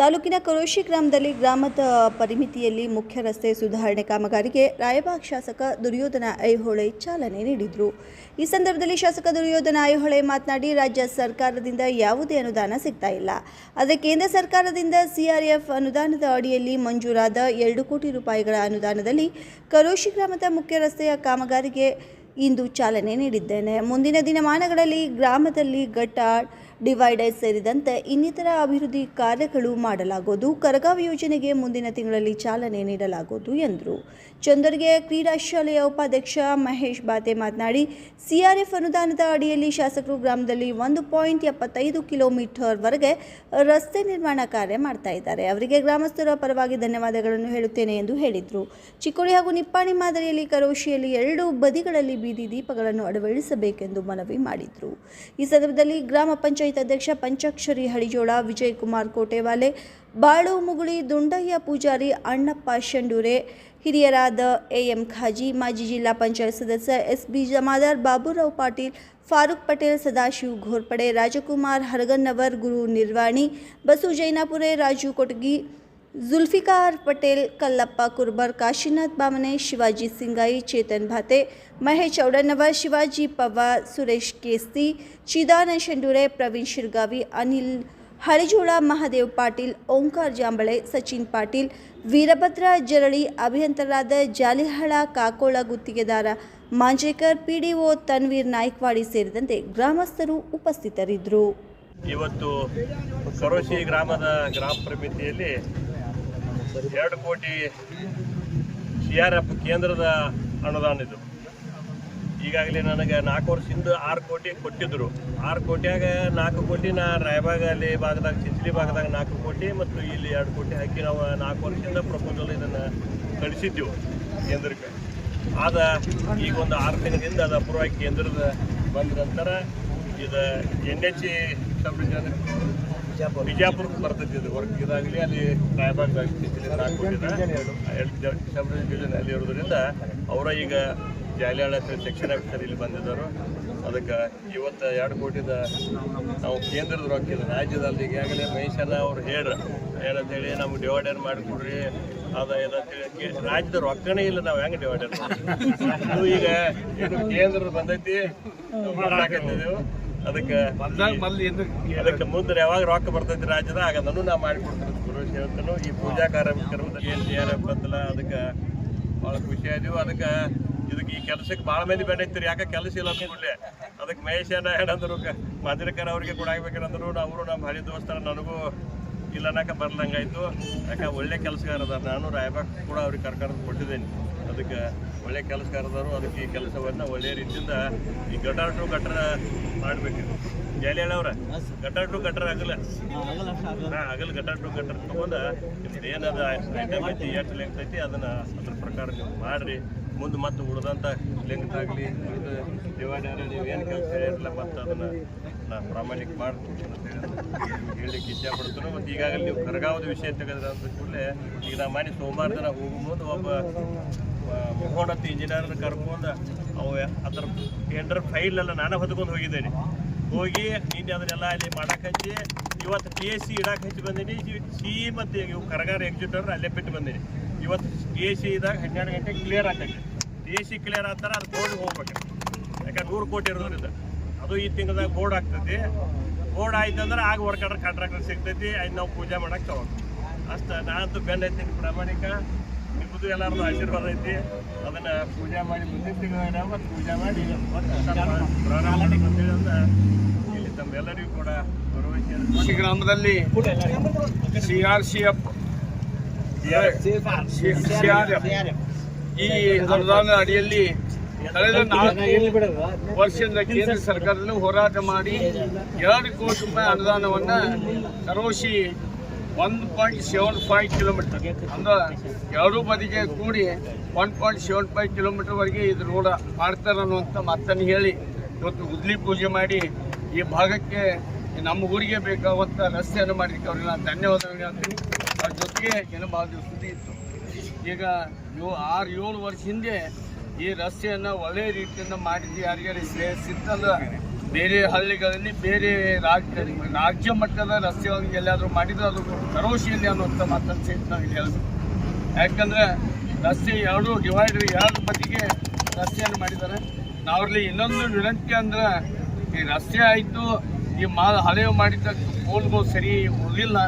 ತಾಲೂಕಿನ ಕರೋಶಿ ಗ್ರಾಮದಲ್ಲಿ ಗ್ರಾಮದ ಪರಿಮಿತಿಯಲ್ಲಿ ಮುಖ್ಯ ರಸ್ತೆ ಸುಧಾರಣೆ ಕಾಮಗಾರಿಗೆ ರಾಯಬಾಗ್ ಶಾಸಕ ದುರ್ಯೋಧನ ಐಹೊಳೆ ಚಾಲನೆ ನೀಡಿದರು. ಈ ಸಂದರ್ಭದಲ್ಲಿ ಶಾಸಕ ದುರ್ಯೋಧನ ಐಹೊಳೆ ಮಾತನಾಡಿ, ರಾಜ್ಯ ಸರ್ಕಾರದಿಂದ ಯಾವುದೇ ಅನುದಾನ ಸಿಗ್ತಾ ಇಲ್ಲ. ಆದರೆ ಕೇಂದ್ರ ಸರ್ಕಾರದಿಂದ ಸಿಆರ್ಎಫ್ ಅನುದಾನದ ಅಡಿಯಲ್ಲಿ ಮಂಜೂರಾದ ಎರಡು ಕೋಟಿ ರೂಪಾಯಿಗಳ ಅನುದಾನದಲ್ಲಿ ಕರೋಶಿ ಗ್ರಾಮದ ಮುಖ್ಯ ರಸ್ತೆಯ ಕಾಮಗಾರಿಗೆ ಇಂದು ಚಾಲನೆ ನೀಡಿದ್ದೇನೆ. ಮುಂದಿನ ದಿನಮಾನಗಳಲ್ಲಿ ಗ್ರಾಮದಲ್ಲಿ ಗಟ್ಟಾಡ್ ಡಿವೈಡರ್ ಸೇರಿದಂತೆ ಇನ್ನಿತರ ಅಭಿವೃದ್ಧಿ ಕಾರ್ಯಗಳು ಮಾಡಲಾಗುವುದು. ಕರಗಾವ್ ಯೋಜನೆಗೆ ಮುಂದಿನ ತಿಂಗಳಲ್ಲಿ ಚಾಲನೆ ನೀಡಲಾಗುವುದು ಎಂದರು. ಚಂದರ್ಗೆ ಕ್ರೀಡಾ ಶಾಲೆಯ ಉಪಾಧ್ಯಕ್ಷ ಮಹೇಶ್ ಬಾತೆ ಮಾತನಾಡಿ, ಸಿಆರ್ಎಫ್ ಅನುದಾನದ ಅಡಿಯಲ್ಲಿ ಶಾಸಕರು ಗ್ರಾಮದಲ್ಲಿ ಒಂದು ಪಾಯಿಂಟ್ ಎಪ್ಪತ್ತೈದು ಕಿಲೋಮೀಟರ್ವರೆಗೆ ರಸ್ತೆ ನಿರ್ಮಾಣ ಕಾರ್ಯ ಮಾಡ್ತಾ ಇದ್ದಾರೆ. ಅವರಿಗೆ ಗ್ರಾಮಸ್ಥರ ಪರವಾಗಿ ಧನ್ಯವಾದಗಳನ್ನು ಹೇಳುತ್ತೇನೆ ಎಂದು ಹೇಳಿದರು. ಚಿಕ್ಕೋಡಿ ಹಾಗೂ ನಿಪ್ಪಾಣಿ ಮಾದರಿಯಲ್ಲಿ ಕರೋಶಿಯಲ್ಲಿ ಎರಡು ಬದಿಗಳಲ್ಲಿ ಬೀದಿ ದೀಪಗಳನ್ನು ಅಳವಡಿಸಬೇಕೆಂದು ಮನವಿ ಮಾಡಿದರು. ಈ ಸಂದರ್ಭದಲ್ಲಿ ಗ್ರಾಮ ಪಂಚಾಯತ್ ಅಧ್ಯಕ್ಷ ಪಂಚಾಕ್ಷರಿ ಹಳಿಜೋಳ ವಿಜಯ್ ಕುಮಾರ್ ಕೋಟೆವಾಲೆ ಬಾಳು ಮುಗುಳಿ ದುಂಡಯ್ಯ ಪೂಜಾರಿ ಅಣ್ಣಪ್ಪ ಶಂಡೂರೆ ಹಿರಿಯರಾದ ಎಎಂ ಖಾಜಿ ಮಾಜಿ ಜಿಲ್ಲಾ ಪಂಚಾಯತ್ ಸದಸ್ಯ ಎಸ್ ಬಿ ಜಮಾದಾರ್ ಬಾಬುರಾವ್ ಪಾಟೀಲ್ ಫಾರೂಕ್ ಪಟೇಲ್ ಸದಾಶಿವ್ ಘೋರ್ಪಡೆ ರಾಜಕುಮಾರ್ ಹರಗನ್ನವರ್ ಗುರು ನಿರ್ವಾಣಿ ಬಸು ಜೈನಾಪುರೆ ರಾಜು ಕೊಟಗಿ ಜುಲ್ಫಿಕಾರ್ ಪಟೇಲ್, ಕಲ್ಲಪ್ಪ ಕುರ್ಬರ್, ಕಾಶಿನಾಥ್ ಬಾಮನೆ ಶಿವಾಜಿ ಸಿಂಗಾಯಿ ಚೇತನ್ ಭಾತೆ, ಮಹೇಶ್ ಚೌಡನವ ಶಿವಾಜಿ ಪವಾರ್ ಸುರೇಶ್ ಕೇಸ್ತಿ, ಚಿದಾನ ಶೆಂಡೂರೆ, ಪ್ರವೀಣ್ ಶಿರ್ಗಾವಿ, ಅನಿಲ್ ಹಳಿಜೋಳ ಮಹಾದೇವ್ ಪಾಟೀಲ್, ಓಂಕಾರ್ ಜಾಂಬಳೆ, ಸಚಿನ್ ಪಾಟೀಲ್, ವೀರಭದ್ರ ಜರಳಿ, ಅಭಿಯಂತರಾದ ಜಾಲಿಹಾಳ, ಕಾಕೋಳ ಗುತ್ತಿಗೆದಾರ ಮಾಂಜೇಕರ್, ಪಿಡಿಒ ತನ್ವೀರ್ ನಾಯ್ಕವಾಡಿ ಸೇರಿದಂತೆ ಗ್ರಾಮಸ್ಥರು ಉಪಸ್ಥಿತರಿದ್ದರು. ಇವತ್ತು ಕರೋಶಿ ಗ್ರಾಮದ ಗ್ರಾಮ ಪ್ರಮಿತಿಯಲ್ಲಿ ಎರಡು ಕೋಟಿ ಸಿ ಆರ್ ಎಫ್ ಕೇಂದ್ರದ ಅನುದಾನ ಇದು. ಈಗಾಗಲೇ ನನಗೆ ನಾಲ್ಕು ವರ್ಷದಿಂದ ಆರು ಕೋಟಿ ಕೊಟ್ಟಿದ್ದರು ಆರು ಕೋಟಿಯಾಗ ನಾಲ್ಕು ಕೋಟಿ ನಾ ರಾಯಬಾಗ ಅಲ್ಲಿ ಭಾಗದಾಗ, ಚಿಂಚಲಿ ಭಾಗದಾಗ ನಾಲ್ಕು ಕೋಟಿ ಮತ್ತು ಇಲ್ಲಿ ಎರಡು ಕೋಟಿ ಹಾಕಿ ನಾವು ನಾಲ್ಕು ವರ್ಷದಿಂದ ಪ್ರಪೋಸಲ್ ಇದನ್ನು ಕಳಿಸಿದ್ದೆವು ಕೇಂದ್ರಕ್ಕೆ. ಆದ ಈಗ ಒಂದು ಆರು ತಿಂಗಳಿಂದ ಅದು ಅಪೂರ್ವವಾಗಿ ಕೇಂದ್ರದ ಬಂದ ನಂತರ ಇದು ಎನ್ ಎಚ್ ಸಬ್ ಬಿಜಾಪುರಕ್ಕೆ ಬರ್ತೈತಿ ಇದು ವರ್ಕ್ ಇದಾಗಲಿ ಅಲ್ಲಿ ರಾಯಬಾಗ್ದಾಗ ಚಿಂಚಲಿ ನಾಲ್ಕು ಕೋಟಿದ ಸಬ್ ಡಿವಿಷನ್ ಅಲ್ಲಿ ಇರೋದ್ರಿಂದ ಅವರ ಈಗ ಜಾಲಿಯಾಳ ಸೆಕ್ಷನ್ ಆಫೀಸರ್ ಇಲ್ಲಿ ಬಂದಿದ್ದರು. ಅದಕ್ಕೆ ಇವತ್ತು ಎರಡು ಕೋಟಿದ ನಾವು ಕೇಂದ್ರದ ರೊಕ್ಕ ಇಲ್ಲ ರಾಜ್ಯದಲ್ಲಿ ಈಗಾಗಲೇ ಮಹೇಶನ ಅವ್ರು ಹೇಳ್ರ. ಏನಂತೇಳಿ ನಮ್ಗೆ ಡಿವೈಡರ್ ಮಾಡಿಕೊಡ್ರಿ ಅದ ಏನಂತೇಳಿ ರಾಜ್ಯದ ರೊಕ್ಕನೇ ಇಲ್ಲ ನಾವು ಹೆಂಗೆ ಡಿವೈಡರ್ ಅದು ಈಗ ಇದು ಕೇಂದ್ರದ ಬಂದೈತಿ. ಅದಕ್ಕೆ ಅದಕ್ಕೆ ಮುಂದೆ ಯಾವಾಗ ರೊಕ್ಕ ಬರ್ತೈತಿ ರಾಜ್ಯದ ಆಗ ಅದನ್ನು ನಾ ಮಾಡಿಕೊಡ್ತೀನಿ ಗುರು ಹೇಳ್ತಾನು ಈ ಪೂಜಾ ಕಾರ್ಯಕ್ರಮದಲ್ಲಿ ಏನು ಬಂದಲ್ಲ ಅದಕ್ಕೆ ಭಾಳ ಖುಷಿ ಆದೀವಿ. ಅದಕ್ಕೆ ಇದಕ್ಕೆ ಈ ಕೆಲಸಕ್ಕೆ ಭಾಳ ಮಂದಿ ಬೇಡೈತಿರಿ ಯಾಕೆ ಕೆಲಸ ಇಲ್ಲ ಅಂದ್ಕೊಳ್ಳಿ ಅದಕ್ಕೆ ಮಹೇಶ್ ಅಣ್ಣ ಏನಂದ್ರು ಮಾದಿರಕರ್ ಅವ್ರಿಗೆ ಕೂಡ ಆಗ್ಬೇಕಂದ್ರು ಅವರು ನಮ್ಮ ಹಳಿ ದೋಸ್ತರ ನನಗೂ ಇಲ್ಲ ಅನ್ನಕ ಬರ್ಲಂಗಾಯ್ತು. ಯಾಕೆ ಒಳ್ಳೆ ಕೆಲಸಗಾರ ನಾನು ರಾಯಬಾಗ್ ಕೂಡ ಅವ್ರಿಗೆ ಕರ್ಕೊಂಡು ಕೊಟ್ಟಿದ್ದೇನೆ ಅದಕ್ಕೆ ಒಳ್ಳೆ ಕೆಲಸಗಾರದರು ಅದಕ್ಕೆ ಈ ಕೆಲಸವನ್ನು ಒಳ್ಳೆಯ ರೀತಿಯಿಂದ ಈ ಗಟಾರ್ ಟು ಗಟರ ಮಾಡಬೇಕಿದೆ ಹೇಳವ್ರ ಗಟಾರ್ ಟು ಆಗಲ್ಲ. ಹಾಂ, ಆಗಲ್ಲ ಗಟಾರ್ ಟು ಗಟರ್ ತಗೊಂಡ ನಿಮ್ದು ಏನದ ಐಟಮ್ ಐತಿ ಎಷ್ಟು ಲೆಂತ್ ಐತಿ, ಅದನ್ನು ಅದ್ರ ಪ್ರಕಾರ ನೀವು ಮಾಡಿರಿ. ಮುಂದೆ ಮತ್ತೆ ಉಳಿದಂಥ ಲಿಂಗದಾಗ್ಲಿ ಆಗಲಿ ಉಳಿದು ಡಿವೈಡರ್ ಏನು ಕೆಲಸ ಹೇಳಿರಲ್ಲ ಮತ್ತೆ ಅದನ್ನು ನಾನು ಪ್ರಾಮಾಣಿಕ ಮಾಡ್ತೀನಿ ಅಂತ ಹೇಳಿ ಹೇಳಲಿಕ್ಕೆ ಇಷ್ಟಪಡ್ತೀನಿ ಮತ್ತು ಈಗಾಗಲೇ ನೀವು ಕರಗಾವದ ವಿಷಯ ತೆಗೆದ್ರೆ ಅಂತ ಕೂಡಲೇ ಈಗ ನಾ ಮಾಡಿ ಸೋಮವಾರ ದಿನ ಮುಂದೆ ಒಬ್ಬ ಮುಖೋಣತ್ತು ಇಂಜಿನಿಯರ್ನ ಕರ್ಕೊಂಡು ಅವು ಅದ್ರ ಟೆಂಡರ್ ಫೈಲ್ ಎಲ್ಲ ನಾನು ಹೊತ್ಕೊಂಡು ಹೋಗಿದ್ದೇನೆ. ಹೋಗಿ ನೀನು ಅದನ್ನೆಲ್ಲ ಅಲ್ಲಿ ಮಾಡಕ್ಕೆ ಹಚ್ಚಿ, ಇವತ್ತು ಟಿ ಎಸ್ ಸಿ ಇಡಕ್ಕೆ ಹಚ್ಚಿ ಬಂದೀನಿ. ಸಿ ಮತ್ತು ಇವು ಕರಗಾರ ಎಕ್ಸಿಕ್ಯೂಟರ್ ಅಲ್ಲೇ ಬಿಟ್ಟು ಬಂದೀನಿ. ಇವತ್ತು ಎ ಸಿ ಇದ್ದಾಗ ಹನ್ನೆರಡು ಗಂಟೆ ಕ್ಲಿಯರ್ ಆಗ್ತೈತೆ ಎ ಸಿ ಕ್ಲಿಯರ್ ಆಗ್ತಾರೆ ಅದು ಬೋರ್ಡ್ಗೆ ಹೋಗ್ಬೇಕು. ಯಾಕಂದ್ರೆ ನೂರು ಕೋಟಿ ಇರೋದ್ರಿಂದ. ಅದು ಈ ತಿಂಗಳದಾಗ ಬೋರ್ಡ್ ಆಗ್ತೈತಿ ಬೋರ್ಡ್ ಆಯ್ತು ಅಂದ್ರೆ ಆಗ ವರ್ಕ್ ಆರ್ಡರ್ ಕಾಂಟ್ರಾಕ್ಟರ್ ಸಿಗ್ತೈತಿ. ಅದು ನಾವು ಪೂಜೆ ಮಾಡಕ್ಕೆ ತಗೊಂಡು ಅಷ್ಟು, ನಾನಂತೂ ಬೆನ್ನ ಐತೀನಿ ಪ್ರಾಮಾಣಿಕ. ನಿಮ್ಮದು ಎಲ್ಲರದು ಆಶೀರ್ವಾದ ಐತಿ. ಅದನ್ನ ಪೂಜೆ ಮಾಡಿ ಮುಂದಿನ ತಿಂಗಳ ಮತ್ತು ಪೂಜೆ ಮಾಡಿ ಅಂದ್ರೆ ಇಲ್ಲಿ ತಮ್ಮೆಲ್ಲರಿಗೂ ಕೂಡ ಗೌರವಿಸಿ ಗ್ರಾಮದಲ್ಲಿ ಸಿ ಆರ್ ಸಿ ಎಫ್ ಈ ಅನುದಾನ ಅಡಿಯಲ್ಲಿ ಕಳೆದ ನಾಲ್ಕು ವರ್ಷದಿಂದ ಕೇಂದ್ರ ಸರ್ಕಾರದಲ್ಲಿ ಹೋರಾಟ ಮಾಡಿ ಎರಡು ಕೋಟಿ ರೂಪಾಯಿ ಅನುದಾನವನ್ನು ಕರೋಶಿ ಒಂದು ಪಾಯಿಂಟ್ ಸೆವೆನ್ ಫೈವ್ ಕಿಲೋಮೀಟರ್ ಅಂದ್ರೆ ಎರಡೂ ಬದಿಗೆ ಕೂಡಿ ಒನ್ ಪಾಯಿಂಟ್ ಸೆವೆನ್ ಫೈವ್ ಕಿಲೋಮೀಟರ್ವರೆಗೆ ಇದು ರೋಡ ಮಾಡ್ತಾರೆ ಅನ್ನುವಂಥ ಮಾತನ್ನು ಹೇಳಿ ಇವತ್ತು ಉದ್ಲಿ ಪೂಜೆ ಮಾಡಿ ಈ ಭಾಗಕ್ಕೆ ನಮ್ಮ ಊರಿಗೆ ಬೇಕಾಗುವಂಥ ರಸ್ತೆಯನ್ನು ಮಾಡಲಿಕ್ಕೆ ಅವ್ರಿಗೆ ನಾನು ಧನ್ಯವಾದಗಳು ಹೇಳ್ತೀನಿ. ಅವ್ರ ಜೊತೆಗೆ ಏನೋ ಭಾಳ ಸುದ್ದಿ ಇತ್ತು. ಈಗ ಯೋ ಆರು ಏಳು ವರ್ಷ ಹಿಂದೆ ಈ ರಸ್ತೆಯನ್ನು ಒಳ್ಳೆಯ ರೀತಿಯಿಂದ ಮಾಡಿದ್ದು ಯಾರಿಗಾರು ಶ್ರೇಯಸ್ಸಿತ್ತಂದ್ರೆ ಬೇರೆ ಹಳ್ಳಿಗಳಲ್ಲಿ ಬೇರೆ ರಾಜ್ಯ ರಾಜ್ಯ ಮಟ್ಟದ ರಸ್ತೆಗಳನ್ನು ಎಲ್ಲಾದರೂ ಮಾಡಿದ್ರೆ ಅದು ಕರೋಶಿಯಲ್ಲಿ ಅನ್ನುವಂಥ ಮಾತನ್ನು ಸಹಿತ ನಾವು ಇಲ್ಲಿ ಯಾಕಂದ್ರೆ ರಸ್ತೆ ಎರಡು ಡಿವೈಡರ್ ಎರಡು ಬದಿಗೆ ರಸ್ತೆಯನ್ನು ಮಾಡಿದ್ದಾರೆ. ನಾವಲ್ಲಿ ಇನ್ನೊಂದು ವಿನಂತಿ ಅಂದ್ರೆ ಈ ರಸ್ತೆ ಆಯಿತು, ಈ ಮಾ ಹಳೆಯ ಮಾಡಿದ ಪೋಲ್ಗಳು ಸರಿ ಉಳಿದಿಲ್ಲ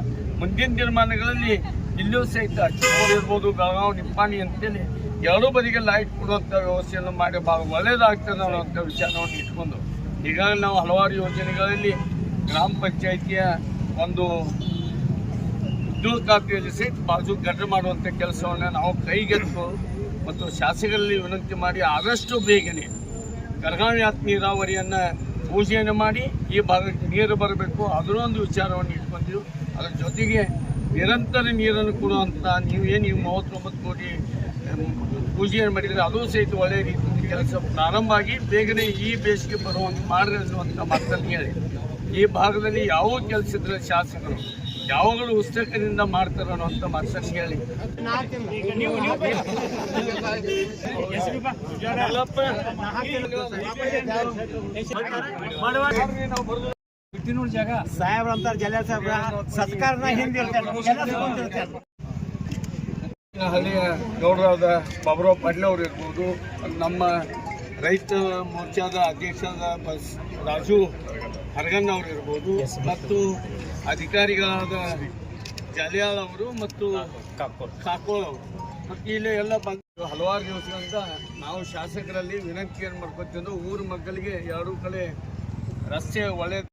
ಮುಂದಿನ ದಿನಮಾನಗಳಲ್ಲಿ ಇಲ್ಲಿಯೂ ಸಹಿತ ಚಿಕ್ಕೋಡಿ ಇರ್ಬೋದು ಬೆಳಗಾವಿ, ನಿಪ್ಪಾಣಿ ಅಂತೇಳಿ ಎರಡೂ ಬದಿಗೆ ಲೈಟ್ ಕೊಡುವಂಥ ವ್ಯವಸ್ಥೆಯನ್ನು ಮಾಡಿ ಭಾಳ ಒಳ್ಳೇದಾಗ್ತದೆ ಅನ್ನೋಂಥ ವಿಚಾರವನ್ನು ಇಟ್ಕೊಂಡು ಈಗಾಗಲೇ ನಾವು ಹಲವಾರು ಯೋಜನೆಗಳಲ್ಲಿ ಗ್ರಾಮ ಪಂಚಾಯಿತಿಯ ಒಂದು ವಿದ್ಯುತ್ ಖಾತೆಯಲ್ಲಿ ಸಹಿತ ಬಾಜು ಗಡ್ಡೆ ಮಾಡುವಂಥ ಕೆಲಸವನ್ನು ನಾವು ಕೈಗೆತ್ತು ಮತ್ತು ಶಾಸಕರಲ್ಲಿ ವಿನಂತಿ ಮಾಡಿ ಆದಷ್ಟು ಬೇಗನೆ ಕರಗಾವಿ ಆತ್ಮ ನೀರಾವರಿಯನ್ನು ಪೂಜೆಯನ್ನು ಮಾಡಿ ಈ ಭಾಗಕ್ಕೆ ನೀರು ಬರಬೇಕು. ಅದನ್ನೊಂದು ವಿಚಾರವನ್ನು ಇಟ್ಕೊಂಡಿದ್ದು ಅದರ ಜೊತೆಗೆ ನಿರಂತರ ನೀರನ್ನು ಕೊಡುವಂಥ ನೀವೇನು ನೀವು ಮೂವತ್ತೊಂಬತ್ತು ಕೋಟಿ ಪೂಜೆಯನ್ನು ಮಾಡಿದರೆ ಅದು ಸಹಿತ ಒಳ್ಳೆಯ ರೀತಿಯಲ್ಲಿ ಕೆಲಸ ಪ್ರಾರಂಭ ಆಗಿ ಬೇಗನೆ ಈ ಬೇಸಿಗೆ ಬರುವಂತೆ ಮಾಡ್ರಿ ಅನ್ನುವಂಥ ಮಾತನ್ನು ಹೇಳಿ. ಈ ಭಾಗದಲ್ಲಿ ಯಾವ ಕೆಲಸ ಇದ್ರೆ ಶಾಸಕರು ಯಾವಾಗಲೂ ಉತ್ಸಕದಿಂದ ಮಾಡ್ತಾರೆ ಅನ್ನುವಂಥ ಮಾತನ್ನು ಹೇಳಿ. ಸಾಹೇಬ್ರ ಅಂತಾರ ಜಲ ಸಾಹೇಬ್ರ. ಸತ್ಕಾರನ ಹಿಂದಿರ್ತಾರೆ ಹಳ್ಳಿಯ ಗೌಡರಾದ ಬಾಬುರಾವ್ ಪಾಟೀಲ್ ಅವರು ಇರ್ಬೋದು ನಮ್ಮ ರೈತ ಮೋರ್ಚಾದ ಅಧ್ಯಕ್ಷರಾದ ಬಸ್ ರಾಜು ಹರಗಣ್ಣ ಅವರು ಇರ್ಬೋದು ಮತ್ತು ಅಧಿಕಾರಿಗಳಾದ ಜಾಲಿಯಾಳ್ ಅವರು ಮತ್ತು ಕಾಕೋಳ್ ಅವರು. ಮತ್ತು ಇಲ್ಲಿ ಎಲ್ಲ ಬಂದು ಹಲವಾರು ದಿವಸಗಳಿಂದ ನಾವು ಶಾಸಕರಲ್ಲಿ ವಿನಂತಿಯನ್ನು ಮಾಡ್ಕೊತಿದ್ದು ಊರ ಮಕ್ಕಳಿಗೆ ಎರಡೂ ಕಡೆ ರಸ್ತೆ ಒಳ್ಳೆ